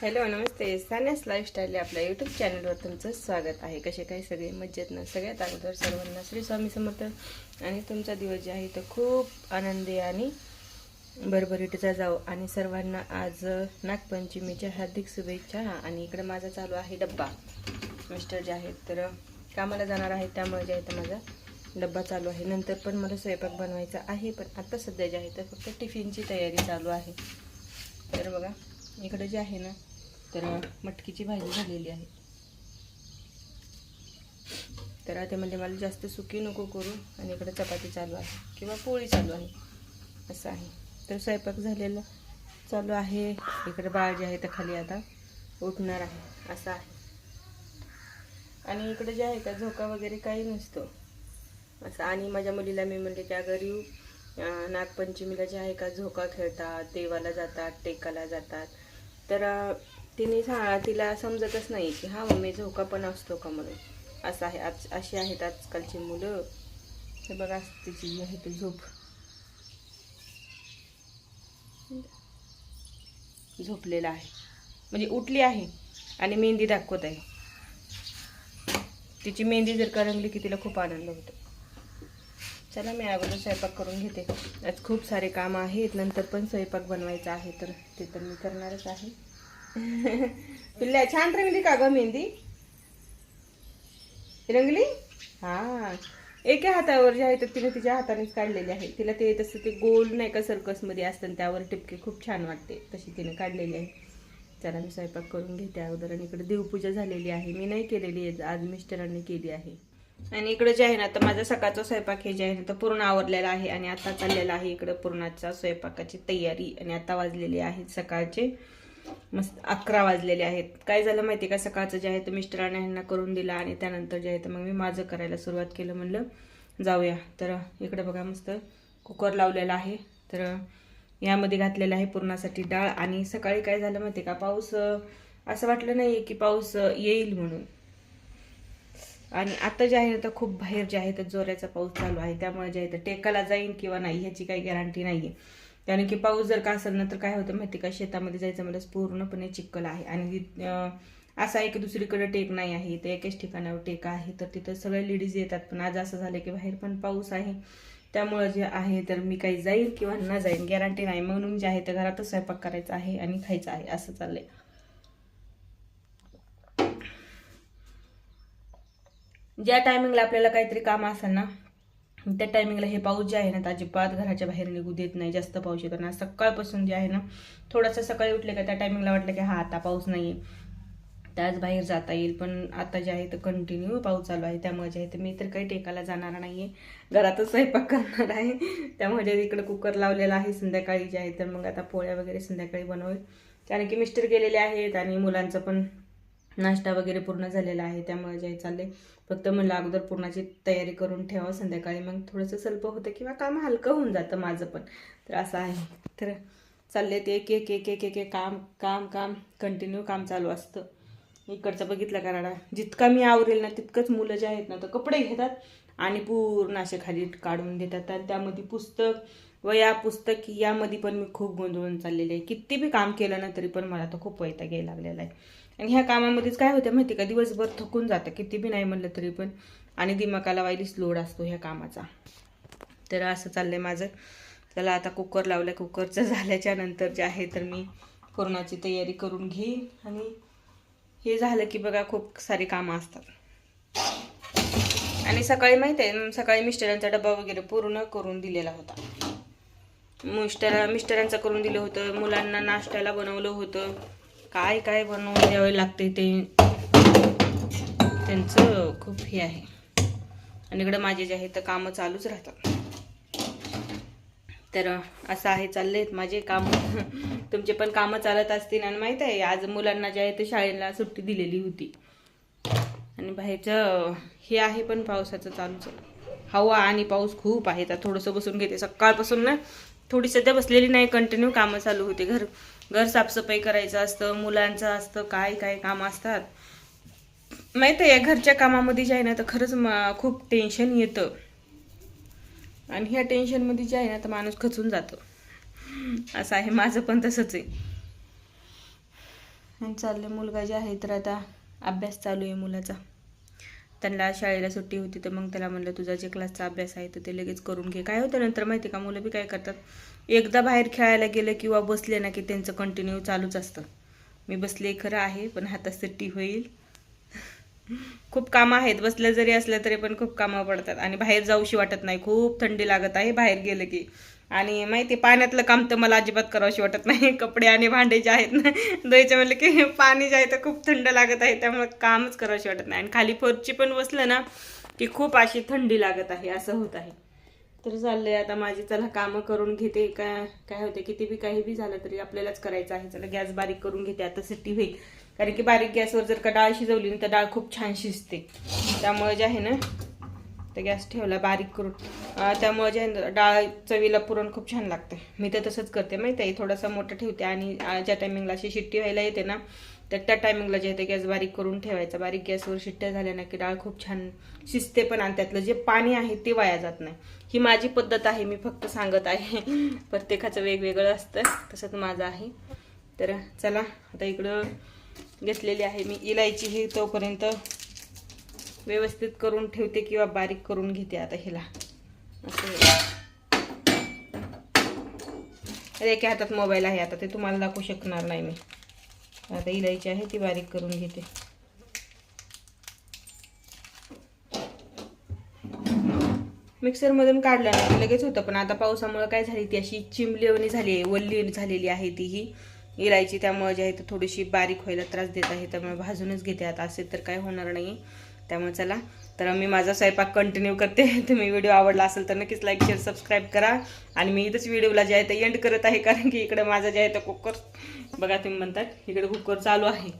Hello नमस्ते. सान्यास lifestyle आपल्या YouTube चॅनलवर तुमचं स्वागत आहे. कसे काही सगळे? मज्जेत ना सगळ्यात अगोदर सर्वांना श्री स्वामी समर्थ. आणि तुमचा दिवस जे आहे तो खूप आनंदी आणि भरभरीटचा जाऊ आणि सर्वांना आज नागपंचमीच्या हार्दिक शुभेच्छा. आणि इकडे माझा चालू आहे डब्बा. मिस्टर जे आहेत तर कामाला जाणार आहेत. त्यामुळे जे आहे तर माझा डब्बा चालू आहे. नंतर पण मला स्वयंपाक बनवायचा आहे. पण आत्ता सध्या जे आहे तर फक्त टिफिनची तयारी चालू आहे. तर बघा. इकडे जे आहे ना तर मटकीची भाजी झालेली आहे. तर आता म्हणजे मला जास्त सुकी नको करू आणि इकडे चपाती चालू आहे किंवा पोळी चालू आहे असं आहे. तर स्वयंपाक झालेला चालू आहे. इकडे बाळ जे आहे तर खाली आता उठणार आहे असं आहे. आणि इकडे जे आहे का झोका वगैरे काही नसतो. असं आणि माझ्या मुलीला मी म्हणले त्या घरी येऊ नागपंचमीला जे आहे का झोका खेळतात देवाला जातात टेकाला जातात. तर तिने सा तिला समजतच नाही की हा मम्मी झोका पण असतो का म्हणून. असं आहे आज अशी आहेत आजकालची मुलं. हे बघा तिची जी आहे ती झोप. झोपलेला आहे. म्हणजे उठली आहे आणि मेहंदी दाखवत आहे. तिची मेहंदी जर का रंगली की तिला खूप आनंद होतो. चला मी अगोदर स्वयंपाक करून घेते. आज खूप सारे कामं आहेत नंतर पण स्वयंपाक बनवायचा आहे तर ते तर मी करणारच आहे. पिल्ल्या छान रंगली का ग मेहंदी? रंगली? हा. एका हातावर जे आहे तर तिने तिच्या हातानेच काढलेली आहे. तिला ते तसं ते गोल नाही का सर्कसमध्ये असतं आणि त्यावर टिपके खूप छान वाटते तशी तिने काढलेली आहे. चला मी स्वयंपाक करून घेते अगोदर आणि इकडे देवपूजा झालेली आहे. मी नाही केलेली आहे आज मिस्टरांनी केली आहे. आणि इकडे जे आहे ना तर माझा सकाळचा स्वयंपाक हे जे आहे ना तर पूर्ण आवरलेला आहे आणि आता चाललेला आहे इकडे पूर्णाच्या स्वयंपाकाची तयारी आणि आता वाजलेले आहेत सकाळचे. मस्त अकरा वाजलेले आहेत. काय झालं माहिती का? सकाळचं जे आहे तर मिस्टरांना ह्यांना करून दिलं आणि त्यानंतर जे आहे तर मग मी माझं करायला सुरुवात केलं म्हणलं जाऊया. तर इकडे बघा मस्त कुकर लावलेला आहे. तर यामध्ये घातलेलं आहे पुरणासाठी डाळ आणि सकाळी काय झालं माहिती का? पाऊस असं वाटलं नाही की पाऊस येईल म्हणून. आणि आता जे आहे ना तर खूप बाहेर जे आहे तर जोराचा पाऊस चालू आहे. त्यामुळे जे आहे तर टेकाला जाईन किंवा नाही ह्याची काही गॅरंटी नाही आहे कारण की पाऊस जर का असेल ना तर काय होतं माहिती का? शेतामध्ये जायचं मला पूर्णपणे चिखल आहे. आणि असं आहे की दुसरीकडे टेक नाही आहे. तर एकाच ठिकाणावर टेक आहे. तर तिथं सगळे लेडीज येतात. पण आज असं झालं की बाहेर पण पाऊस आहे. त्यामुळं जे आहे तर मी काही जाईल किंवा न जाईन गॅरंटी नाही. म्हणून जे आहे तर घरातच स्वयंपाक करायचा आहे आणि खायचा आहे. असं चाललंय. ज्या टायमिंगला आपल्याला काहीतरी काम असेल ना त्या टायमिंगला हे पाऊस जे आहे ना अजिबात घराच्या बाहेर निघू देत नाही जास्त पाऊस येतो ना. सकाळपासून जे आहे ना थोडंसं सकाळी उठले का त्या टायमिंगला वाटलं की हा आता पाऊस नाही आहे त्याच बाहेर जाता येईल पण आता जे आहे तर कंटिन्यू पाऊस चालू आहे. त्यामुळे जे आहे तर मी तर काही टेकायला जाणार नाही आहे घरातच स्वयंपाक करणार आहे. त्यामुळे जे इकडे कुकर लावलेला आहे संध्याकाळी जे आहे तर मग आता पोळ्या वगैरे संध्याकाळी बनवेल. कारण की मिस्टर गेलेले आहेत आणि मुलांचं पण नाश्ता वगैरे पूर्ण झालेला आहे त्यामुळे जे चालले फक्त मला अगोदर पूर्णाची तयारी करून ठेवा संध्याकाळी मग थोडंसं स्वल्प होतं किंवा काम हलकं होऊन जातं माझं पण. तर असं आहे. तर चालले ते एक एक एक एक एक काम काम काम कंटिन्यू काम चालू असतं. इकडचं बघितलं का राडा? जितका मी आवरेल ना तितकंच मुलं जे आहेत ना तर कपडे घेतात आणि पूर्ण असे खाली काढून देतात. आणि त्यामध्ये पुस्तक व या पुस्तक यामध्ये पण मी खूप गोंधळून चाललेले आहे. किती बी काम केलं ना तरी पण मला तर खूप वैताग यायला लागलेला आहे. आणि ह्या कामामध्येच काय होतं माहिती का? दिवसभर थकून जातं. किती बी नाही म्हणलं तरी पण. आणि दिमाकाला वाईलीच लोड असतो ह्या कामाचा. तर असं चाललंय माझं. त्याला आता कुकर लावलं कुकरचं झाल्याच्यानंतर जे आहे तर मी पूर्णाची तयारी करून घेईन. आणि हे झालं की बघा खूप सारी कामं असतात. आणि सकाळी माहिती आहे सकाळी मिस्टरांचा डबा वगैरे पूर्ण करून दिलेला होता. मिस्टर मिस्टरांचं करून दिलं होतं. मुलांना नाश्त्याला बनवलं होतं. काय काय बनवून द्यावे लागते ते त्यांचं खूप हे आहे. आणि इकडं माझे जे आहे तर कामं चालूच राहतात. तर असं आहे चालले आहेत माझे काम. तुमचे पण कामं चालत असतील आणि माहीत आहे आज मुलांना जे आहे ते शाळेला सुट्टी दिलेली होती. आणि बाहेरचं हे आहे पण पावसाचं चालूच हवा आणि पाऊस खूप आहे. तर थोडंसं बसून घेते. सकाळपासून ना थोडी सध्या बसलेली नाही कंटिन्यू कामं चालू होते. घर घर साफसफाई करायचं असतं मुलांचं असतं काय काय कामं असतात. माहीत आहे या घरच्या कामामध्ये जे आहे ना तर खरंच खूप टेन्शन येतं. आणि ह्या टेन्शनमध्ये जे आहे ना तर माणूस खचून जातो. असं आहे माझं पण तसंच आहे. आणि चालले मुलगा जे आहे तर आता अभ्यास चालू आहे मुलाचा. त्यांना शाळेला सुट्टी होती तर मग त्याला म्हणलं तुझा जे क्लासचा अभ्यास आहे तर ते लगेच करून घे. काय होतं नंतर माहिती का? मुलं बी काय करतात? एकदा बाहेर खेळायला गेलं किंवा बसले ना की त्यांचं कंटिन्यू चालूच असतं. मी बसले खरं आहे पण हातात सुट्टी होईल. खूप कामं आहेत. बसल्या जरी असल्या तरी पण खूप कामं पडतात. आणि बाहेर जाऊशी वाटत नाही. खूप थंडी लागत आहे बाहेर गेलं की. आणि माहिती पाण्यातलं काम तर मला अजिबात करावंशी वाटत नाही. कपडे आणि भांडे जे आहेत ना द्यायचे म्हणलं की पाणी जे आहे तर खूप थंड लागत आहे. त्यामुळे कामच करावंशी वाटत नाही. आणि खाली फरची पण बसलं ना की खूप अशी थंडी लागत आहे. असं होत आहे. तर चाललंय आता माझी चला कामं करून घेते. काय काय होते किती बी काही बी झालं तरी आपल्यालाच करायचं आहे. चला गॅस बारीक करून घेते आता सिट्टी होईल. कारण की बारीक गॅसवर जर का डाळ शिजवली ना तर डाळ खूप छान शिजते. त्यामुळे जे आहे ना तर गॅस ठेवला बारीक करून. त्यामुळे जे आहे ना, डाळ चवीला पुरण खूप छान लागते मी तर तसंच करते माहिती आहे थोडासा मोठं ठेवते आणि ज्या टायमिंगला अशी शिट्टी व्हायला येते ना तर त्या टायमिंगला जे आहे ते गॅस बारीक करून ठेवायचा. बारीक गॅसवर शिट्ट्या झाल्या ना की डाळ खूप छान शिजते पण आणि त्यातलं जे पाणी आहे ते वाया जात नाही. ही माझी पद्धत आहे मी फक्त सांगत आहे. प्रत्येकाचं वेगवेगळं असतं तसंच माझं आहे. तर चला आता इकडं घेतलेली आहे मी इलायची ही तोपर्यंत व्यवस्थित करून ठेवते किंवा बारीक करून घेते आता हिला. असं अरे एका हातात मोबाईल आहे आता ते तुम्हाला दाखवू शकणार नाही मी. आता इलायची आहे ती बारीक करून घेते. मिक्सरमधून काढलं नाही लगेच होतं पण आता पावसामुळे काय झाली ती अशी चिमलेवणी झाली आहे वल्ली झालेली आहे ती ही. इलायची त्यामुळे जी आहे ती थोडीशी बारीक व्हायला त्रास देत आहे त्यामुळे भाजूनच घेते. आता असे तर काय होणार नाही त्यामुळे चला. तर मी माझा स्वयंपाक कंटिन्यू करते. तुम्ही व्हिडिओ आवडला असेल तर नक्कीच लाईक शेअर सबस्क्राईब करा. आणि मी इथंच व्हिडिओला जे आहे ते एंड करत आहे कारण की इकडे माझं जे आहे तो कुकर बघा तुम्ही म्हणतात इकडे कुकर चालू आहे.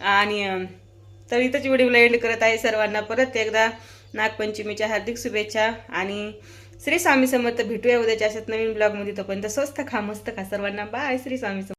आणि तर इथंच व्हिडिओला एंड करत आहे सर्वांना परत एकदा नागपंचमीच्या हार्दिक शुभेच्छा. आणि श्री स्वामी समर्थ भेटूया उद्याच्या अशात नवीन ब्लॉगमध्ये तोपर्यंत स्वस्त खा मस्त खा. सर्वांना बाय श्री स्वामी